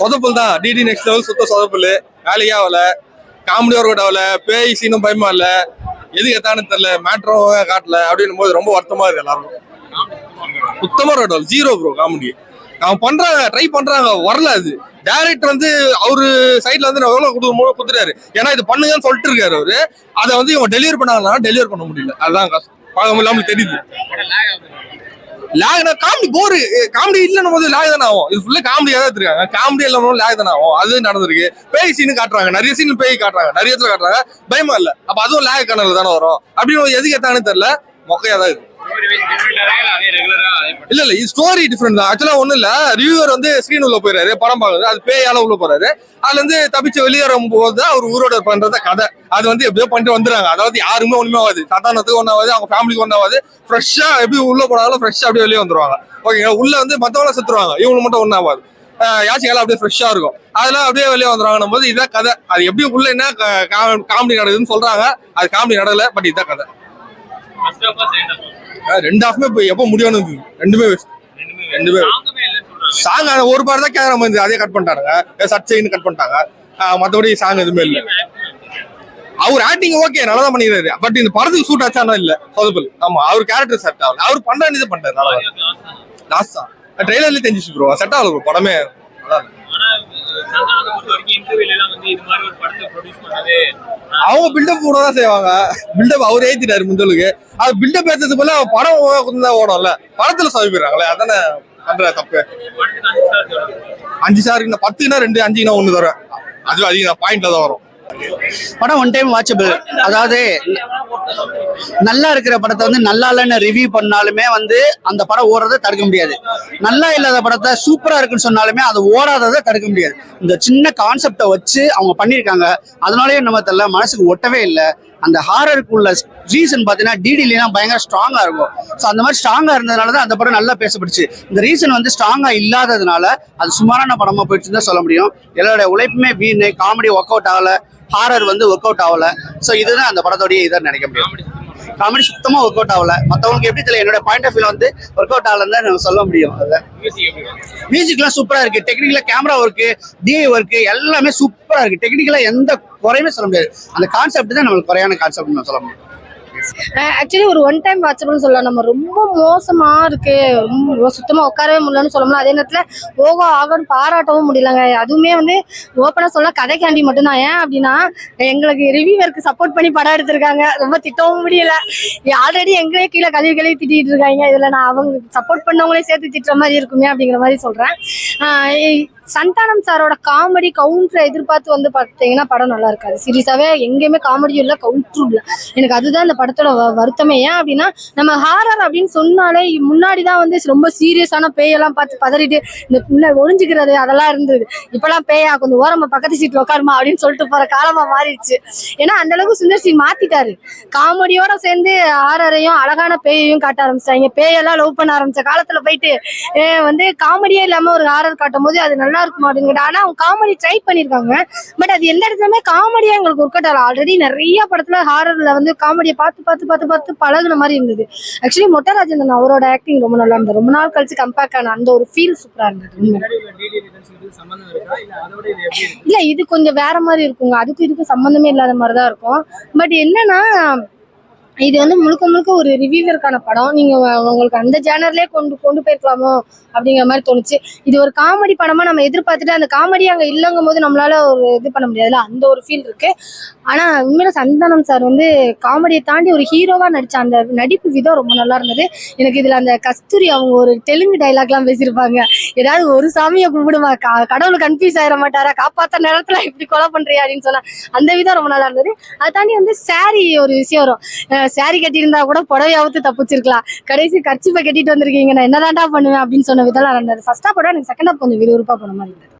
சொதப்புல் தான் DD next level சுத்த சொதப்புல் வேலையே ஆகல காமெடி ஒர்க் அவுட் ஆகல பேய் சீனும் பயமா இல்ல. எதுக்கு எத்தானு தெரியல மேட்ரும் காட்டல. அப்படின்னும் போது ரொம்ப வருத்தமா இருக்கு எல்லாருக்கும். சுத்தமா work out zero bro comedy அவன் பண்றாங்க ட்ரை பண்றாங்க. வரல அது. டேரக்டர் வந்து அவரு சைட்ல வந்து எவ்வளவு கொடுத்து மூணு கொடுத்துட்டாரு. ஏன்னா இது பண்ணுங்கன்னு சொல்லிட்டு இருக்காரு அவரு. அதை வந்து இவன் டெலிவரி பண்ணாங்கன்னா டெலிவரி பண்ண முடியல. அதுதான் கஷ்டம். பார்க்க முடியாம தெரியுது. லேக்னா காமெடி போரு காமெடி இல்லைன்னு போது லாக் தானே ஆகும். இது ஃபுல்லாக காமெடியாக தான் இருக்காங்க காமெடி இல்லாம லாக் தானே ஆகும். அது நடந்திருக்கு. பேய் சீனு காட்டுறாங்க. நிறைய சீன் பேய் காட்டுறாங்க. நிறைய இடத்துல காட்டுறாங்க. பயமா இல்லை. அப்போ அதுவும் லேக் கணல தானே வரும். அப்படின்னு எதுக்கு எத்தானு தெரியல. மொக்கையாக தான் இருக்கு இல்ல இல்ல ஸ்டோரி டிஃப்ரெண்ட் தான். ஆக்சுவலா ஒண்ணு இல்ல. ரிவ்யூவர் வந்து ஸ்கிரீன் உள்ள போயிறாரு படம் பாக்குறது அது பேயால உள்ள போறாரு. அதுல இருந்து தப்பிச்சு வெளியேறும் போது அவர் ஊரோட பண்றத கதை. அது வந்து எப்படியோ பண்ணிட்டு வந்துறாங்க அதாவது யாருமே ஒண்ணுமே ஆகாது. சாதாரணத்துக்கு ஒன்றாவது அவங்க ஃபேமிலிக்கு ஒன்றாவது ஃப்ரெஷ்ஷா எப்படி உள்ள போனாலும் ஃப்ரெஷ்ஷா அப்படியே வெளியே வந்துருவாங்க. ஓகேங்களா உள்ள வந்து மத்தவங்க செத்துருவாங்க. இவங்க மட்டும் ஒன்றாவது யாச்சிக்கெல்லாம் அப்படியே ஃப்ரெஷ்ஷா இருக்கும். அதெல்லாம் அப்படியே வெளியே வந்துருவாங்க போது இதான் கதை. அது எப்படி உள்ள என்ன காமெடி நடக்குதுன்னு சொல்றாங்க. அது காமெடி நடக்கல பட் இதான் கதை. ரெண்டு ஹாஃப்மே இப்போ எப்போ இருந்தது. ரெண்டுமே. ரெண்டுமே சாங் ஒரு பார் தான் கேமரா வந்து அதே கட் பண்ணிட்டாங்க. சர்ச்சைன்னு கட் பண்ணிட்டாங்க. மத்தபடி சாங் எதுவுமே இல்லை. அவர் ஆக்டிங் ஓகே நல்லா தான் பண்ணிக்கிறாரு. பட் இந்த படத்துக்கு சூட் ஆச்சானா இல்ல? சொதப்பல் ஆமா அவர் கேரக்டர் செட் ஆகல. அவர் பண்ற வேண்டியது பண்றாரு நல்லா லாஸ்ட் தான் ட்ரெய்லர்ல தெரிஞ்சிச்சு ப்ரோ செட் ஆகல. படமே. நல்லா இல்ல. அவங்க பில்டப் கூட தான் செய்வாங்க. பில்டப் அவர் ஏத்திட்டாரு முந்தலுக்கு அது பில்டப் ஏத்தது போல படம் தான் ஓடும்ல. படத்துல சொதப்பிடுறாங்களே அதானே பண்ற தப்பு. அஞ்சு ஸ்டார் பத்துக்குன்னா ரெண்டு அஞ்சுக்குனா ஒண்ணு தரும் அது அதிகம் பாயிண்ட்ல தான் வரும். படம் ஒன் டைம் வாட்சபிள் அதாவது நல்லா இருக்கிற படத்தை வந்து நல்லா இல்லைன்னு ரிவ்யூ பண்ணாலுமே வந்து அந்த படம் ஓடுறதை தடுக்க முடியாது. நல்லா இல்லாத படத்தை சூப்பரா இருக்குன்னு சொன்னாலுமே அது ஓடாததை தடுக்க முடியாது. இந்த சின்ன கான்செப்டை வச்சு அவங்க பண்ணியிருக்காங்க. அதனாலயே நம்ம தெரியல மனசுக்கு ஒட்டவே இல்லை. அந்த ஹாரருக்கு உள்ள ரீசன் பார்த்தீங்கன்னா டிடிலாம் பயங்கர ஸ்ட்ராங்கா இருக்கும். ஸோ அந்த மாதிரி ஸ்ட்ராங்கா இருந்ததுனால தான் அந்த படம் நல்லா பேசப்பட்டுச்சு. இந்த ரீசன் வந்து ஸ்ட்ராங்கா இல்லாததுனால அது சுமாரான படமா போயிடுச்சுன்னு தான் சொல்ல முடியும். எல்லாரோட உழைப்புமே வீண் காமெடி ஒர்க் அவுட் ஆகலை. ஹாரர் வந்து ஒர்க் அவுட் ஆகல. ஸோ இதுதான் அந்த படத்தோடைய இதை நினைக்க முடியும். காமெடி சுத்தமா ஒர்க் அவுட் ஆகல. மற்றவங்களுக்கு எப்படி தெரியல என்னோட பாயிண்ட் ஆஃப் வியூ வந்து ஒர்க் அவுட் ஆகலன்னு தான் நம்ம சொல்ல முடியும் அதை மியூசிக்லாம் சூப்பரா இருக்கு? டெக்னிக்கலா கேமரா ஒர்க்கு டிஐ ஒர்க்கு எல்லாமே சூப்பரா இருக்கு. டெக்னிக்கலா எந்த குறையுமே சொல்ல முடியாது. அந்த கான்செப்ட் தான் நம்மளுக்கு குறையான கான்செப்ட் நான் சொல்ல முடியும். ஆக்சுவலி ஒரு ஒன் டைம் வாட்சபிள்னு சொல்லலாம். நம்ம ரொம்ப மோசமாக இருக்கு. ரொம்ப சுத்தமாக உட்காரவே முடியலன்னு சொல்ல முடியல அதே நேரத்தில் ஓகோ ஆகன்னு பாராட்டவும் முடியலங்க. அதுவுமே வந்து ஓப்பனாக சொல்ல கதைக்காண்டி மட்டும்தான். ஏன் அப்படின்னா எங்களுக்கு ரிவியூவருக்கு சப்போர்ட் பண்ணி படம் எடுத்திருக்காங்க. ரொம்ப திட்டவும் முடியல. ஆல்ரெடி எங்களே கீழே கழுவி கழுவி திட்டிகிட்டு இருக்காங்க. இதில் நான் அவங்க சப்போர்ட் பண்ணவங்களே சேர்த்து திட்டுற மாதிரி இருக்குமே அப்படிங்கிற மாதிரி சொல்கிறேன் சந்தானம் சாரோட காமெடி கவுண்டரை எதிர்பார்த்து வந்து பார்த்தீங்கன்னா படம் நல்லா இருக்காது. சீரியஸாவே எங்கேயுமே காமெடியும் இல்லை கவுண்டரும் இல்லை. எனக்கு அதுதான் இந்த படத்தோட வ- வருத்தமே. ஏன் அப்படின்னா நம்ம ஹாரர் அப்படின்னு சொன்னாலே முன்னாடி தான் வந்து ரொம்ப சீரியஸான பேயெல்லாம் பார்த்து பதறிட்டு இந்த பிள்ளை ஒழிஞ்சுக்கிறது அதெல்லாம் இருந்தது. இப்பெல்லாம் பேயா கொஞ்சம் ஓரமா பக்கத்து சீட்டில் உட்காருமா அப்படின்னு சொல்லிட்டு போற காலமா மாறிடுச்சு. ஏன்னா அந்த அளவுக்கு சுந்தர் சிங் மாத்திட்டாரு. காமெடியோட சேர்ந்து ஹாரரையும் அழகான பேயையும் காட்ட ஆரம்பிச்சாங்க பேயெல்லாம் லவ் பண்ண ஆரம்பிச்ச காலத்துல போயிட்டு வந்து காமெடியே இல்லாம ஒரு ஹாரர் காட்டும் போது அது நல்லா இருக்கும் அப்படின்னு ஆனா அவங்க காமெடி ட்ரை பண்ணிருக்காங்க பட் அது எந்த இடத்துலயுமே காமெடியா எங்களுக்கு ஒர்க் அவுட் ஆல்ரெடி நிறைய படத்துல ஹாரர்ல வந்து காமெடியை பார்த்து பார்த்து பார்த்து பார்த்து பழகுன மாதிரி இருந்தது. ஆக்சுவலி மொட்டை ராஜேந்திரன் அவரோட ஆக்டிங் ரொம்ப நல்லா இருந்தது. ரொம்ப நாள் கழிச்சு கம்பேக் ஆன அந்த ஒரு ஃபீல் சூப்பரா இருந்தது. இல்ல இது கொஞ்சம் வேற மாதிரி இருக்குங்க. அதுக்கும் இதுக்கும் சம்மந்தமே இல்லாத மாதிரி தான் இருக்கும். பட் என்னன்னா இது வந்து முழுக்க முழுக்க ஒரு ரிவியூவருக்கான படம். நீங்க உங்களுக்கு அந்த ஜேனர்லயே கொண்டு கொண்டு போயிருக்கலாமோ அப்படிங்கிற மாதிரி தோணுச்சு. இது ஒரு காமெடி படமா நம்ம எதிர்பார்த்துட்டு அந்த காமெடி அங்க இல்லைங்கும் போது நம்மளால ஒரு இது பண்ண முடியாதுல்ல? அந்த ஒரு ஃபீல் இருக்கு. ஆனா உண்மையில சந்தானம் சார் வந்து காமெடியை தாண்டி ஒரு ஹீரோவா நடிச்ச அந்த நடிப்பு விதம் ரொம்ப நல்லா இருந்தது. எனக்கு இதுல அந்த கஸ்தூரி அவங்க ஒரு தெலுங்கு டைலாக்லாம் பேசியிருப்பாங்க. ஏதாவது ஒரு சாமியை கும்பிடுமா? க- கடவுள் கன்ஃபியூஸ் ஆயிட மாட்டாரா? காப்பாத்த நேரத்துல இப்படி கொலை பண்றியா? அப்படின்னு சொன்னா அந்த விதம் ரொம்ப நல்லா இருந்தது. அதை தாண்டி வந்து சாரி ஒரு விஷயம் வரும். சாரி கட்டியிருந்தா கூட புடவை அவுத்து தப்பிச்சிருக்கலாம். கடைசி கர்ச்சிப்பை கட்டிட்டு வந்திருக்கீங்க. நான் என்னதான்டா பண்ணுவேன் அப்படின்னு சொன்ன விதம்லாம் நடந்தது. ஃபர்ஸ்ட் ஹாஃப் எனக்கு செகண்ட் ஹாஃப் கொஞ்சம் விறுவிறுப்பா போன மாதிரி இருந்தது.